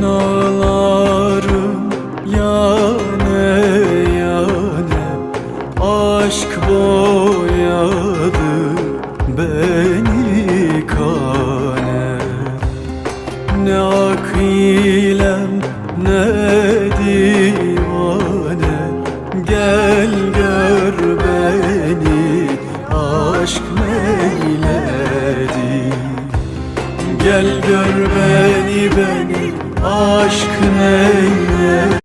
Ben ağlarım yane yane. Aşk boyadı beni kane. Ne akilem ne divane. Gel gör beni aşk meyledi Gel gör beni beni aşkın eyle